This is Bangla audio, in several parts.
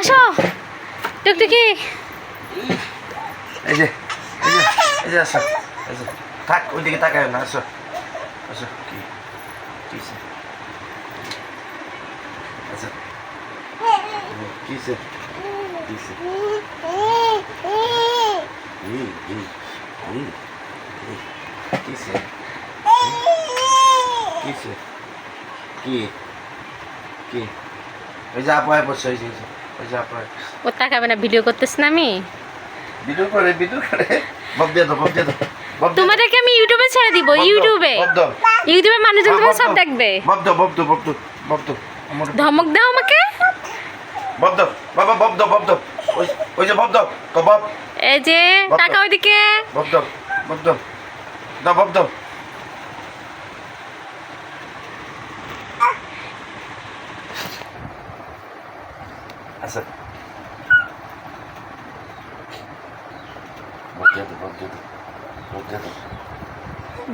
আসো। টুকটুকি। এই যে এই যে এই যে আসো, এই যে, থাক, ওইদিকে তাকায় না, আসো আসো, কি কিসে আচ্ছা কিসে কিসে কিসে কি কি ওই যে আপায় বসে হয়েছে ও তাকাবে না ভিডিও করতেছ না আমি ভিডিও করে ভিডিও করে বব্দে দাও বব্দে দাও তোমাদেরকে আমি ইউটিউবে ছেড়ে দিব ইউটিউবে ইউটিউবে মানুষজন তোমার সব দেখবে বব্দ বব্দ বব্দ বব্দ ধমক দাও আমাকে বব্দ বাবা বব্দ বব্দ ওই যে বব্দ কবাব এই যে টাকা ওইদিকে বব্দ বব্দ দা বব্দ দাও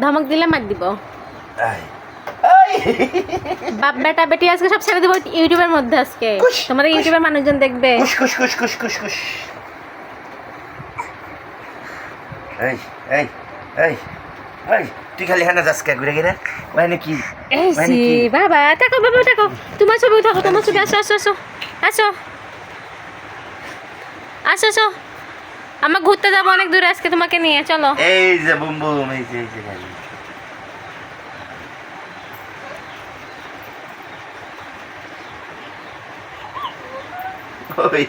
ধমক দিলে মার দিব। বাপ বেটা বেটি আজকে সব ছেড়ে দিব ইউটিউবের মধ্যে আজকে। তোমাদের ইউটিউবের মানুষজন দেখবে। কুশ কুশ কুশ কুশ কুশ কুশ। এই এই এই এই তুই খালি হানা যাস কে ঘুরে ঘুরে? মানে কি? এই সি কি? বাবা তাকো বাবা তাকো তোমার ছবি তোমার ছবি আসো আসো আসো। আসো। আসো আসো। আমরা ঘুরতে যাব অনেক দূরে আজকে তোমাকে নিয়ে চলো। এই যে বুম বুম এই যে এই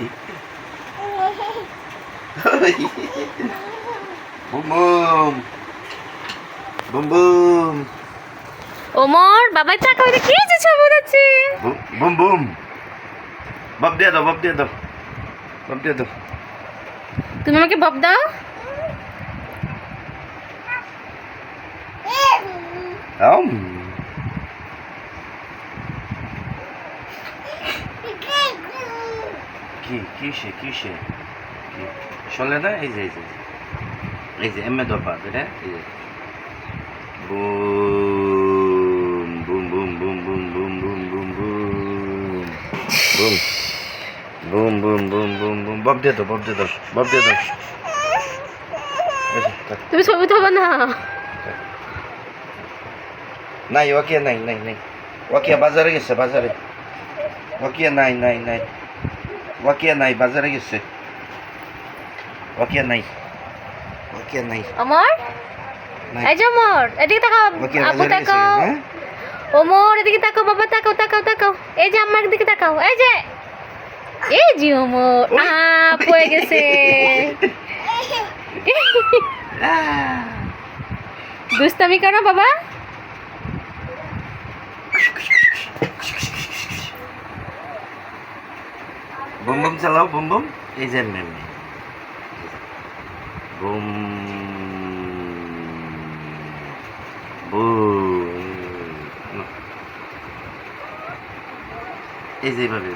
ওমর বাবাই তাকো এটা কি যে ছবি উঠাচ্ছে বুম বুম বুম বাপ দিয়ে দাও বাপ দিয়ে দাও। বাপ দিয়ে দাও। তুমি আমাকে বব দাও। কি কিসে কিসে কি না এই যে এই যে এই যে এমএ দপা এটা এই যে। Boom boom boom boom boom boom boom boom boom boom. Boom boom boom boom boom. বব দিয়ে দাও বব দিয়ে দাও বব দিয়ে দাও। তুমি ছবি উঠাবো না। নাই ওয়াকিয়া নাই নাই নাই। ওয়াকিয়া বাজারে গেছে বাজারে। ওয়াকিয়া নাই নাই নাই। ওয়াকিয়া নাই বাজারে গেছে। ওয়াকিয়া নাই। ওয়াকিয়া নাই। নাই। এই যে অমর এদিকে তাকাও। আপু তাকাও। হ্যাঁ? ওমর এদিকে তাকাও বাবা তাকাও তাকাও তাকাও। এই যে আমার দিকে তাকাও। এই যে ওমর ওই। আপ হয়ে গেছে। দুষ্টামি করো বাবা। বুম বুম চালাও বুম বুম। এই যে মেম। বুম। বুম। এই যে এইভাবে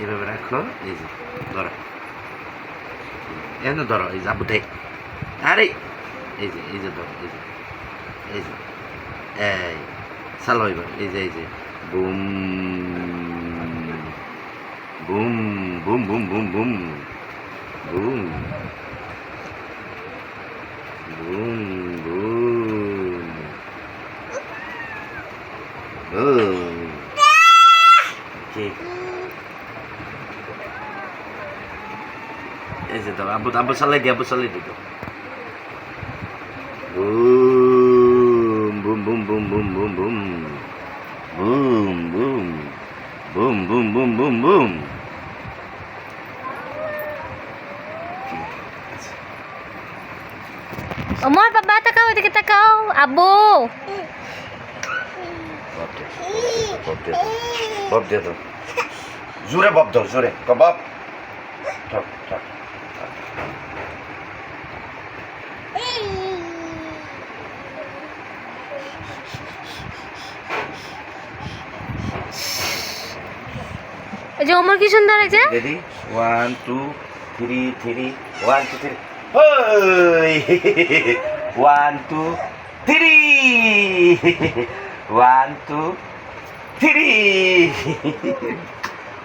এইভাবে, রাখো এই যে ধরো। এনে ধরো এই যে আবু দেখ আরে এই যে এই যে ধরো এই যে এই যে এই চালো এবার এই যে এই যে boom boom boom boom boom boom boom boom boom বুম। ঠিক এই যে দাও আবু আবু চালাই দি আবু চালাই দি দাও বুম boom boom boom boom boom boom boom boom boom boom boom boom বুম ওমর বাবা তাকাও এদিকে তাকাও আব্বু বব দিয়ে দাও জোরে বব দাও জোরে কবাব থাক থাক এই যে ওমর কি সুন্দর ready? One two three three one two three one two three one two three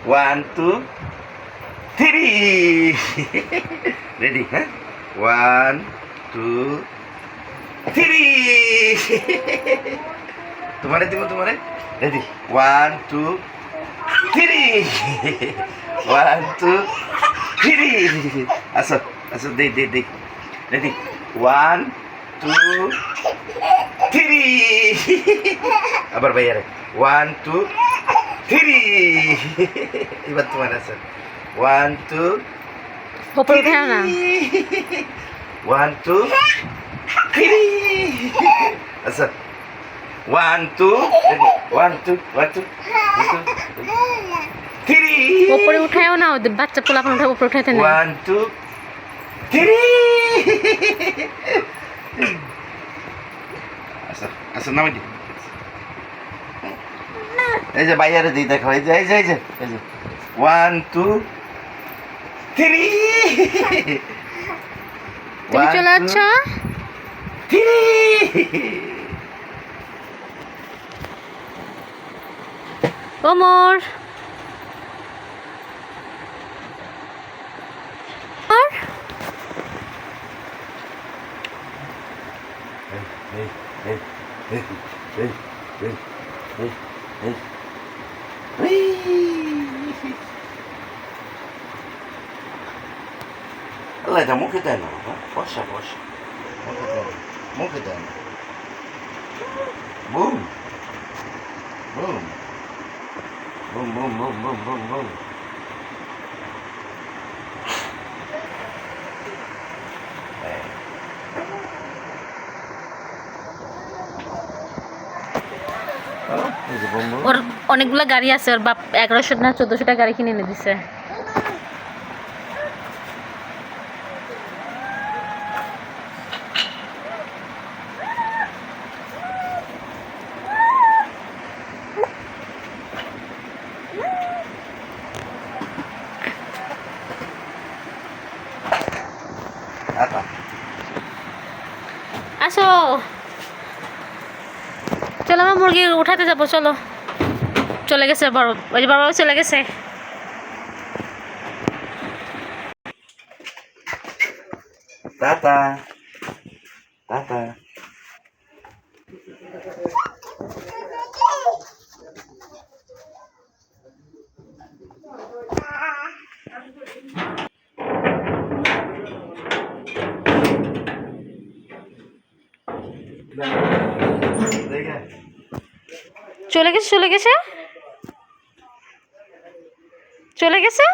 one two Tiri. Ready, ha? One, two, tiri. Tumare, timo, tumare. Ready. One, two, tiri. One, two, tiri. asal, asal dek, dek, de. Ready. One, two, tiri. Abar bayar. One, two, tiri. Ibat tumare, asal? One two ওপরে উঠে না ওয়ান টু আচ্ছা one two one two one two three ওপরে উঠায়ও না ওদের বাচ্চা পোলাপান উঠে উপরে উঠাইতে না ওয়ান টু থ্রি আচ্ছা আচ্ছা নামাই দি এই যে বাইরে দিই দেখো এই যে এই যে এই যে এই যে ওয়ান টু থ্রি তুমি চলে যাচ্ছ three Omar Hey, hey, hey, hey, hey, hey, hey. এই আল্লাহ এটা মুখে দেয় না বাবা বসা বসা মুখে দেয় না মুখে দেয় না। বুম। Broom. Boom boom boom boom boom boom. এই যে বুম বুম। ওর অনেকগুলো গাড়ি আছে ওর বাপ এগারোশো না চোদ্দোশোটা গাড়ি কিনে এনে দিছে আতা আসো চলো আমার মুরগি উঠাতে যাব চলো চলে গেছে বড় ওই যে চলে গেছে. Tata. দেখে চলে গেছে চলে গেছে? চলে গেছে?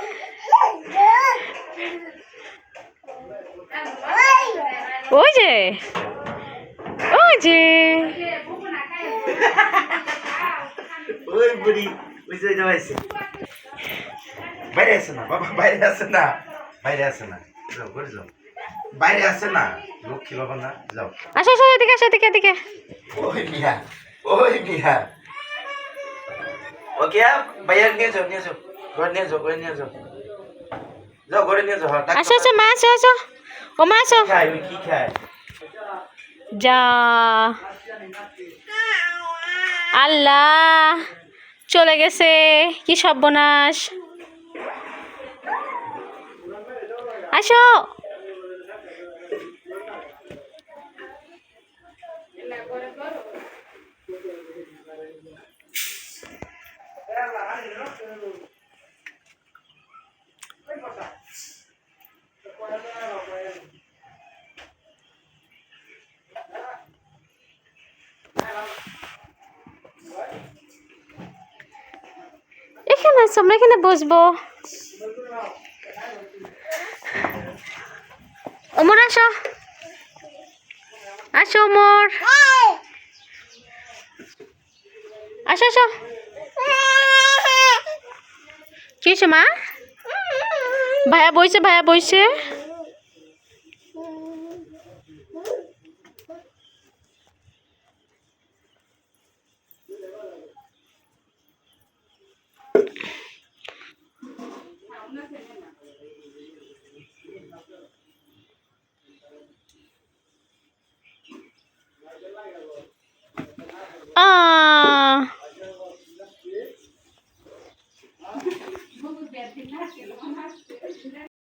ওই যে ওই যে। বাইরে আসে না, বাবা, বাইরে আসে না, বাইরে আসে না। বাইরে আসে না লক্ষ্মী বাবা না যাও। আসো আসো এদিকে আসো এদিকে এদিকে। ওই মিয়া ওই মিয়া। ওকে ভাইয়া নিয়ে যাও নিয়ে যাও। ঘরে নিয়ে যাও ঘরে নিয়ে যাও। যাও ঘরে নিয়ে যাও হ্যাঁ, আসো আসো মা আসো আসো। ও মা আসো। খায় ওই কি খায়? যা। আল্লাহ চলে গেছে। কি সর্বনাশ। আসো এখানে আসো আমরা এখানে বসবো। ওমর, আসো। আসো, ওমর। আসো আসো। কি মা? ভাইয়া বইছে ভাইয়া বইছে।